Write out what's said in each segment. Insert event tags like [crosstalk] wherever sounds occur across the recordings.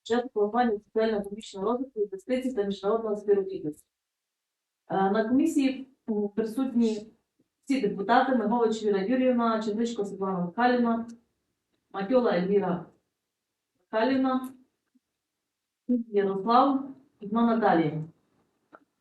бюджету планування соціально-економічного розвитку, інвестицій та міжнародного співробітництва. Е, На комісії присутні всі депутати Мигович Віра Юріївна, Черничко Світлана Михайлівна, Матьола Ельвіра Михайлівна, Ярослав, Кузьма Наталія.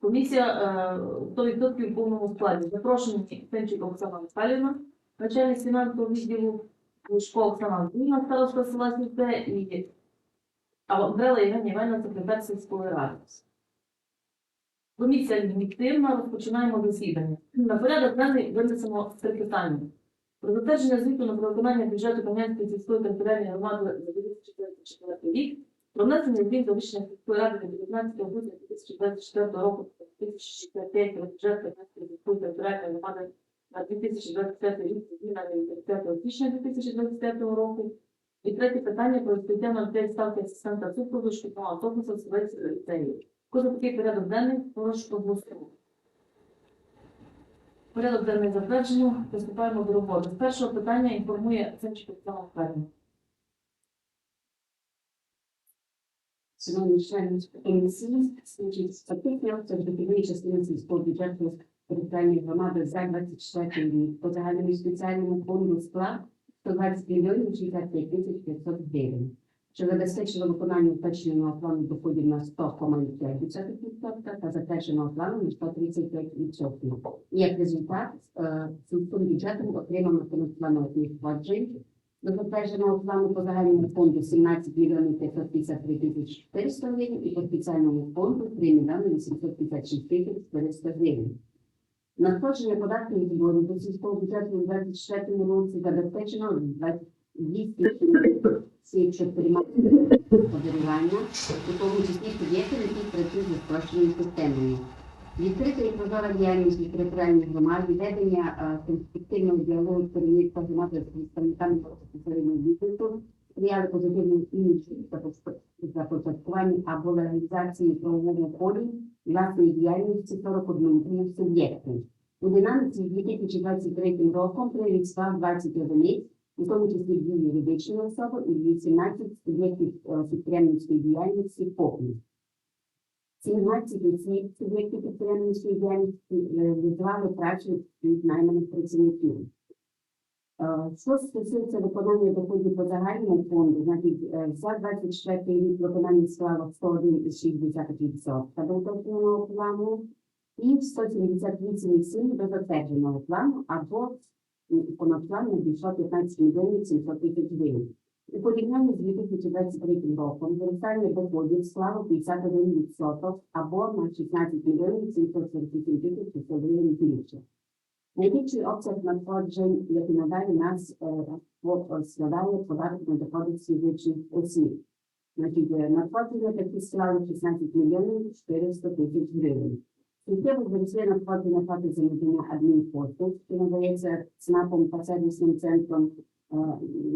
Комісія е, 100% в повному складі. Запрошені Пенчик Оксана Михайлівна, начальник фінансового відділу Лужко Оксана Андріївна, староста села Сільце і Андрела Євгенія Івановна, секретар сільської ради. Комісія об'єктивна, розпочинаємо засідання. На порядок денний винесемо три питання. Про затвердження звіту на виконання бюджету Кам'янської сільської територіальної громади за 2024 рік, про внесення змін до рішення сільської ради від 19 грудня 2024 року 2065 про бюджет Кам'янської сільської територіальної громади на 2025 рік змінами від 30 січня 2025 року. І третє питання про відкриття на 5 ставки асистента супроводу шкільного автобуса в Совець ліцею. Кожен такий порядок денний, прошу проголосувати. Порядок денний затверджено, приступаємо до роботи. З першого питання інформує Ценчик Оксана Михайлівна. Шановні члени комісії, значить, статутня це дохідної частини сільського бюджету територіальної громади за 24 рік. По загальному спеціальному фонду склад 120 мільйонів 65 тисяч 500 гривень. Що забезпечило виконання уточненого плану доходів на 100,5% та затвердженого плану на 135%. І Як результат, е, сільським бюджетом отримано понадпланові вкладжень до затвердженого плану по загальному фонду 17 мільйонів 553 тисячі 400 гривень і по спеціальному фонду 3 мільйони 856 тисяч 400 гривень. Надходження податків зборів до сільського бюджету у 2024 році забезпечено 204 подарування, у тому числі суб'єктів, які працюють за спрощеною системою. Відкрита і прозора діяльність у територіальній громаді, ведення е, конструктивного діалогу з керівництвом громади з представниками безпосереднього бізнесу, сприяли позитивному іміджу та започаткуванню або легалізації правовому полі власної діяльності 41 суб'єктів. У динаміці з 2023 роком привід став 20 одиниць, у тому числі дві юридичні особи і 18 суб'єктів е, підприємницької діяльності ФОПів. 17 осіб суб'єктів підприємницької діяльності віддавали працю від найманих працівників. Е, Що стосується виконання доходів по загальному фонду, значить, е, за 24 рік виконання склало 101,6% до уточненого плану і 178,7% до затвердженого плану, або понад план надійшло 15 мільйонів 700 тисяч гривень. У порівнянні з 2023 роком зростання доходів склало 51% або на 16 мільйонів 747 тисяч гривень більше. Найбільший обсяг надходжень, як і надалі, нас е, по- складає податок на доходи фізичних осіб. Значить, е, надходження такі склали 16 мільйонів 400 тисяч гривень. Суттєво зросли надходження плати за надання адмінпослуг, що надається ЦНАПом та сервісним центром е,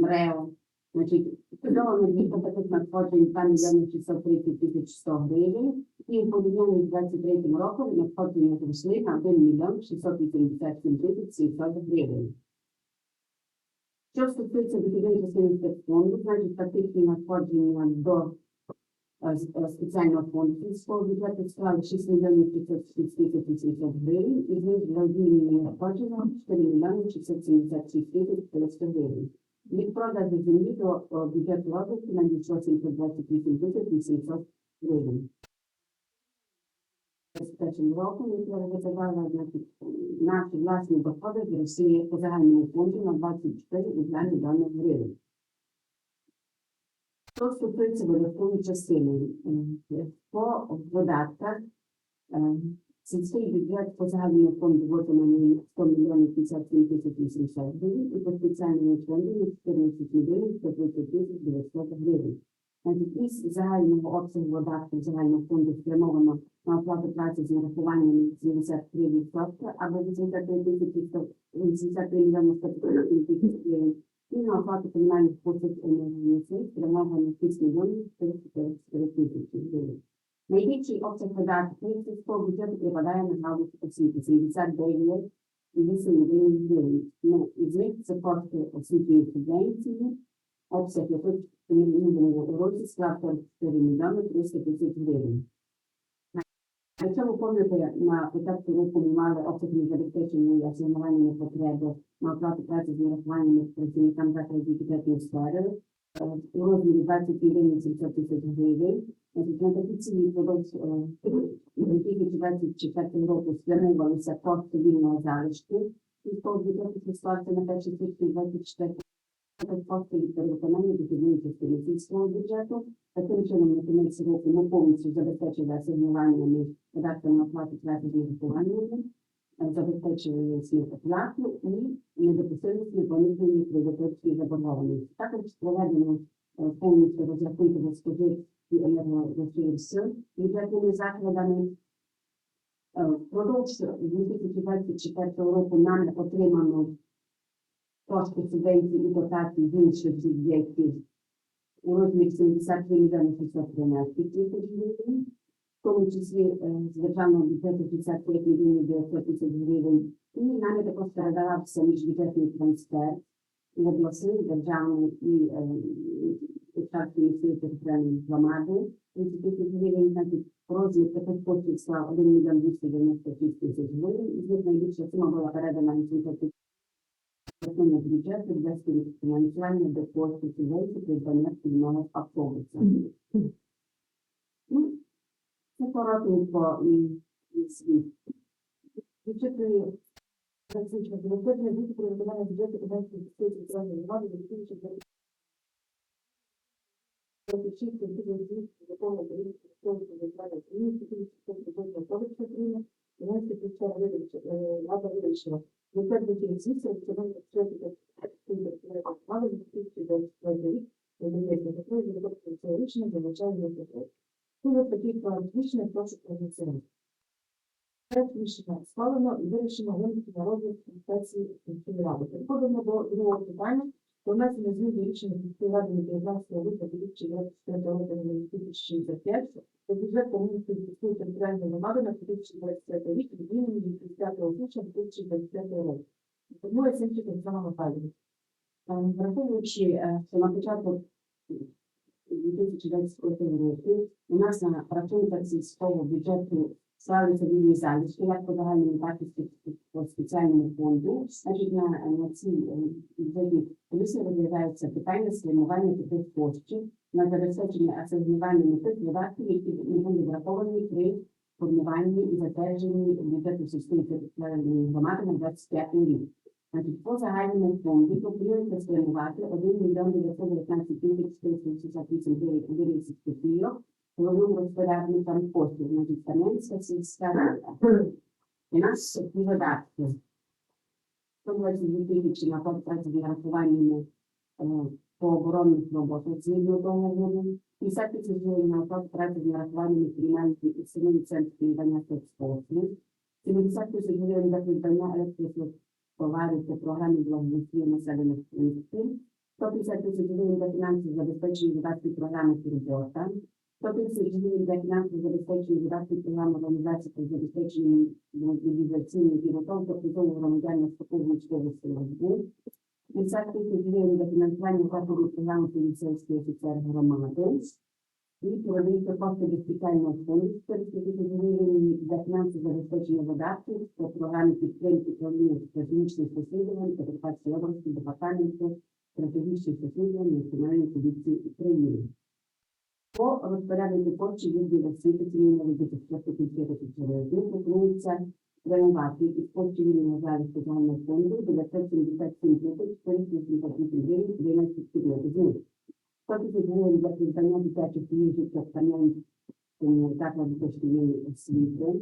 МРЕО. Значить, чудово надійшло таких надходжень 2 мільйони 630 тисяч 100 гривень, і у порівнянні з 23 роком надходження зросли на 1 мільйон 687 тисяч 700 гривень. Що стосується дохідної частини спецфонду, значить фактичні надходження до е, з- е, спеціального фонду сільського бюджету склали 6 мільйонів 506 тисяч 800 гривень, і з них розділені надходження 4 мільйони 676 тисяч 400 гривень. Від продажу землі до е, бюджету розвитку надійшло 728 тисяч 800 гривень. З роком ми значить, наші власні доходи зросли по загальному фонду на 24,2 мільйони гривень. Що стосується видаткової частини, по видатках е, сільський бюджет по загальному фонду виконаний 100 мільйонів 57 тисяч 800 гривень і по спеціальному фонду 14 мільйонів 130 тисяч 900 гривень. Значить, із загального обсягу видатків загального фонду спрямовано на оплату праці з нарахуванням 73% або 83 тисячі 100 83 мільйони 115 тисяч гривень і на оплату комунальних послуг енергоносій спрямовано 6 мільйонів 444 тисячі гривень. Найбільший обсяг видатків сільського бюджету припадає на галузь освіти 79 і 8 мільйонів гривень. Ну, із них це кошти освітньої субвенції, обсяг яких у минулому році склав 44 мільйони 300 тисяч гривень. На цьому пам'ятає, на початку року ми мали обсяг забезпечення і асигнування потреби на оплату праці з нарахуваннями працівникам закладів бюджетної сфери у розмірі 20 мільйонів 700 тисяч гривень. На такі цілі впродовж е, 2024 року спрямовувалися кошти вільного залишку із того бюджету, що на перший січні 24 кошти від перевиконання дохідної частини сільського бюджету. Таким чином, на кінець року ми повністю забезпечили асигнуваннями податками оплати праці з е, забезпечили смітоплату і не допустилися пониження кредиторської заборгованості. Також проведено е, повністю розрахунки розподіл і енергоресурси бюджетними закладами. Е, Впродовж 2024 року нами отримано кошти субвенцій і дотацій з інших суб'єктів у розмірі 73 мільйони 613 тисяч гривень, тому числі е, з державного бюджету 55 мільйонів 900 тисяч гривень. І нами також передавався міжбюджетний трансфер і обласний, державний і Участкої сили територіальної громади 30 тисяч гривень, значить, розмір таких коштів склав 1 мільйон 296 тисяч гривень, і найбільша сума була передана на 700 тисяч гривень бюджету для фінансування до коштів субвенції придбання спільного автобуса. Коротенько і, і світ. Бюджети Фактично, бюджетне звіт про виконання бюджету Кубанської міської територіальної громади за 2020 26 закону України про виконання України, 2000 кодексу України, Іванська Півчара Рада вирішила. Витвердити звіться, виконання бюджету територіальної громади за 2024 рік, Виборчий закон, виконання цього рішення на контроль. Тому такий план рішення прошу проголосувати. Проект рішення схвалено і вирішено винести на розгляд міської ради. Переходимо до другого питання. Про внесення змін до рішення міської ради від 19 липня 2024 року номер 1065 про бюджет Комунської міської територіальної громади на 2025 рік від імені від 30 січня 2025 року. Цим читаю сама Михайловна. Враховуючи, е, що на початку 2025 року у нас на рахунках сільського бюджету ставиться вільні залишки, як по загальному так і по спеціальному фонду. Значить, на, на цій бюджетній комісії розглядається питання спрямування таких коштів на забезпечення асигнування тих видатків, які не були враховані при формуванні і затвердженні бюджету сільської громади на 25 рік. Значить, по загальному фонду пропонується спрямувати 1 мільйон 919 тисяч 468 гривень 30 копійок головним розпорядникам коштів, значить, Кам'янська сільська рада. І нас видатки. 122 тисячі на праці з нарахуваннями е, по оборонних роботах згідно договору, 50 тисяч гривень на з нарахуваннями кримінальних і цивільних центрів надання соцпослуг, 70 тисяч гривень за придбання електричних товарів по програмі благоустрою населених пунктів, 150 тисяч гривень за фінансове забезпечення видатків програми «Турбота», 100 тисяч гривень для фінансового забезпечення видатків програми організації та забезпечення мобілізаційної підготовки призову громадян на військову службу, 50 тисяч гривень для фінансування фахової програми поліцейський офіцер громади, і передається кошти до спеціального фонду 400 тисяч гривень для фінансового забезпечення видатків по програмі підтримки управління стратегічних розслідувань Закарпатської області департаменту стратегічних розслідувань Національної поліції України по розпоряднику коштів відділу освіти цивільного відділу підтримки пропонується спрямувати із коштів вільного залишку загального фонду для 177 тисяч 488 гривень 11 копійок. З них 100 тисяч гривень для придбання дитячих книжок та комунальному закладу дошкільної освіти,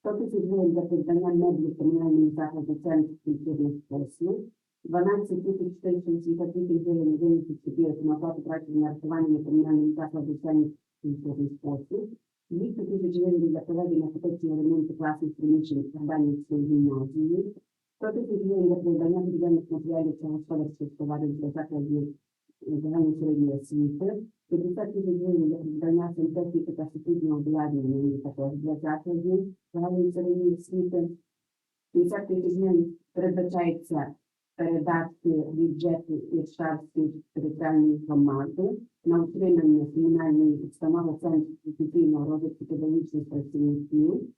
100 тисяч гривень для придбання меблів комунальному закладу центру культурних послуг, 12 тисяч 480 тисяч гривень 11 копійок на оплату праці на нарахування на комунальному закладу центру культурних послуг, 200 тисяч гривень для проведення поточного ремонту класних приміщень Богданівської гімназії, 100 тисяч гривень для придбання будівельних матеріалів та господарських товарів для закладів загальної середньої освіти, 50 тисяч гривень для придбання сантехніки та сусіднього обладнання також для закладів загальної середньої освіти, 50 тисяч гривень передбачається передати бюджету Іршавської територіальної громади на утримання комунальної установи Центру професійного розвитку педагогічних працівників.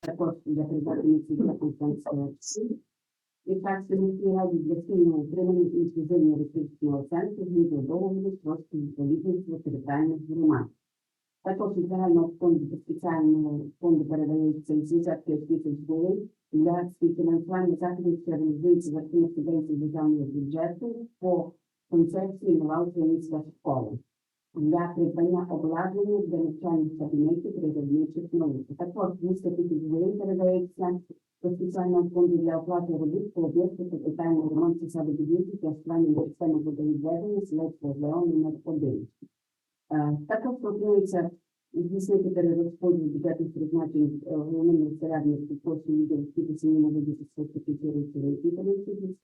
Також для придбання цієї консенсації. І так, сьогодні раді для спільного утримання інклюзивного ресурсного центру згідно договору з розподілу відповідництва територіальних громад. Також від загального фонду до спеціального фонду передається 85 тисяч гривень для співфінансування заходів, що реалізуються за рахунок субвенцій державного бюджету по концепції нова українська школа для придбання обладнання для навчальних кабінетів природничих наук. Також 200 тисяч гривень передається до спеціального фонду для оплати робіт по об'єкту капітального ремонту садовідділки та створення системи водовідведення селецького ЗО номер 1. Е, Також пропонується здійснити перерозподіл бюджетних призначень е, головним середньої співпочні відділу освіти сімейного виду специфікуючи реквізити.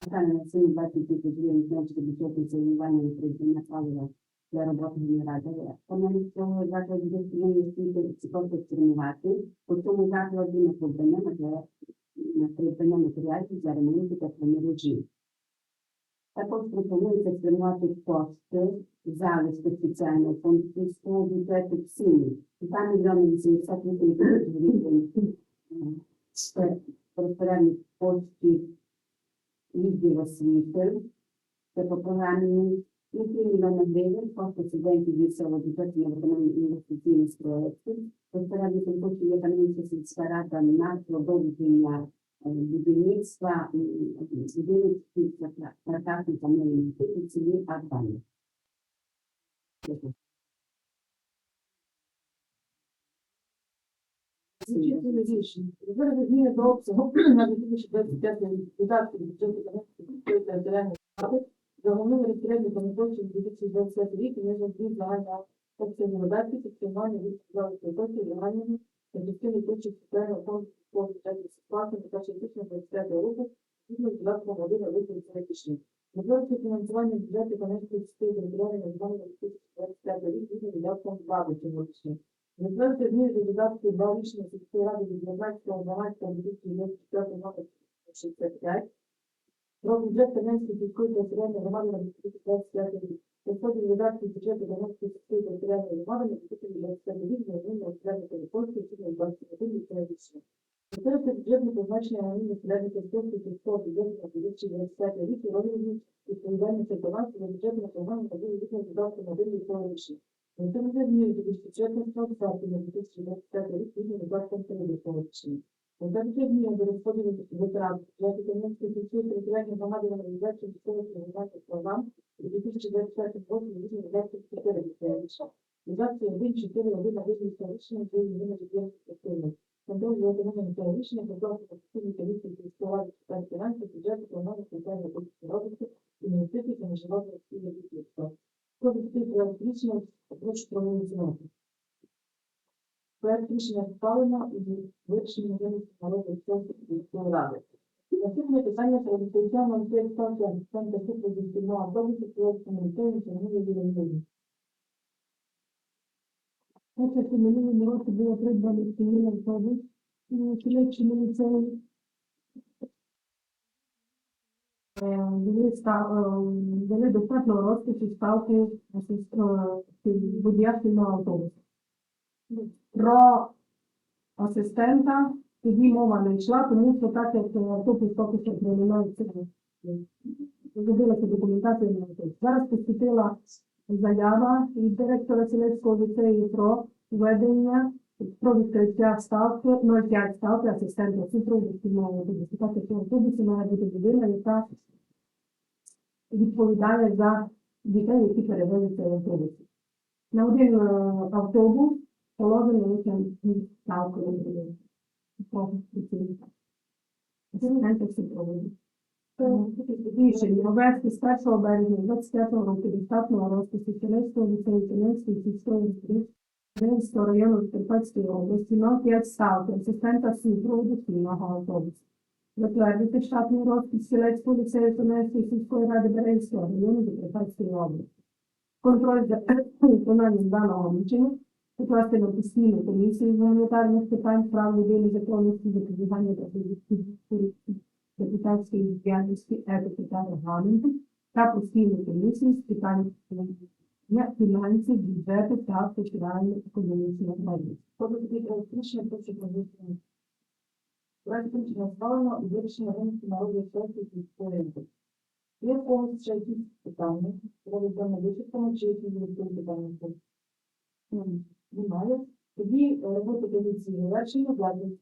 Питання на суму 20 тисяч гривень зменшити бюджетне фінансування і придбання палива для роботи генератора. Панелі цього закладу дитини освіти спорту спрямувати. У цьому закладі придбання матеріалів на придбання матеріалів за ремонт та мережі. Також пропонується спрямувати кошти залишки спеціального фонду сільського бюджету сумі. Два мільйони 88 тисяч гривень е, коштів відділ освіти. Це по програмі і 3 мільйони гривень кошти субвенцій місцевого бюджету на виконання інвестиційних проєктів. Розпорядником коштів є Кам'янська сільська рада на продовження будівництва і будівництва прокату земельної цілі Арбані. Зараз зміни до обсягу [clears throat] на 2025 рік бюджету територіальної громади за головним розпорядником площі 2025 рік межах дві загальна обсягу видатків функціонування від залишку коштів загальному та частини коштів соціального фонду по бюджету ситуації перший тиждень 25 року згідно з додатком години виключення рішень. Можливості фінансування бюджету Кам'янської сільської територіальної громади 2025 рік згідно з додатком 2 виключення рішень. Затвердити зміни до додатку два рішення сільської ради від 12 12 2024 року 65 про бюджет Кам'янської сільської територіальної громади на 2025 рік. Розподіл видатків бюджету Кам'янської сільської територіальної громади на 2025 рік на зміну розпорядника коштів сьогодні 21 рішення. Затвердити бюджетне призначення на рівні середньої сільської сільського бюджету на 2025 рік і розгляді відповідальності виконавців за бюджетне програму та буде відповідно додатку на один від рішення. Ніхто не змінює до бюджетних статусів на 2025 рік згідно додатком рішення. Змінює до розподілу витрат бюджету Кам'янської сільської територіальної громади реалізацію місцевих регіональних програм у 2024 році згідно з додатком 4 рішення. Реалізація 1, 4, 1 на визначення рішення для зміни житлових частини. Контроль за рішення покласти на постійній комісії сільської ради з питань фінансів, бюджету, планування соціальної політики розвитку, інвестицій та міжнародного співробітництва. Відкрив проект рішення, прошу проголосувати. Проект рішення схвалено і вирішення винести на розгляд сесії сільської ради. Наступне питання про відкриття монетарної станції асистента супроводу спільного автобусу проекту монетарної чергової відомлення. Це в минулому році було придбано спільний автобус у Кілеччині ліцеї. Е, е, достатньо розписі ставки асист- е, спільного автобусу. Про асистента тоді мова не йшла, тому що так як е, автобус поки що приймається, зробилася документація на автобус. Зараз поступила заява від директора Селецького ліцею про введення про відкриття ставки 0,5 ставки асистента цифрового спільного автобусу. Так як автобусі має бути людина, яка відповідає за дітей, які переводяться в автобусі. На один е, автобус положено лише ставку не буде. Асистента цифрового. Рішення ввести з 1 березня 25 року достатнього розпису Селецького ліцею Селецької сільської Рівненського району Закарпатської області на 5 ставки асистента супроводу спільного автобусу. Затвердити штатний розпис Селецького ліцею Селецької сільської ради Березького району Закарпатської області. Контроль за [clears throat] виконанням даного рішення покласти на постійну комісію з гуманітарних питань, прав людини, законності, запобігання та корупції, депутатської діяльності, етики та регламенту та постійної комісії з питань фінансів, бюджету та соціально-економічної розвитку. Тобто такі рішення прошу проголосувати. Проект рішення схвалено і вирішення винести на розгляд сесії сільської ринку. Є в когось ще якісь питання? Проведено вичерпано чи якісь питання? Ні, Немає. Тоді роботи робота комісії завершена. Дякую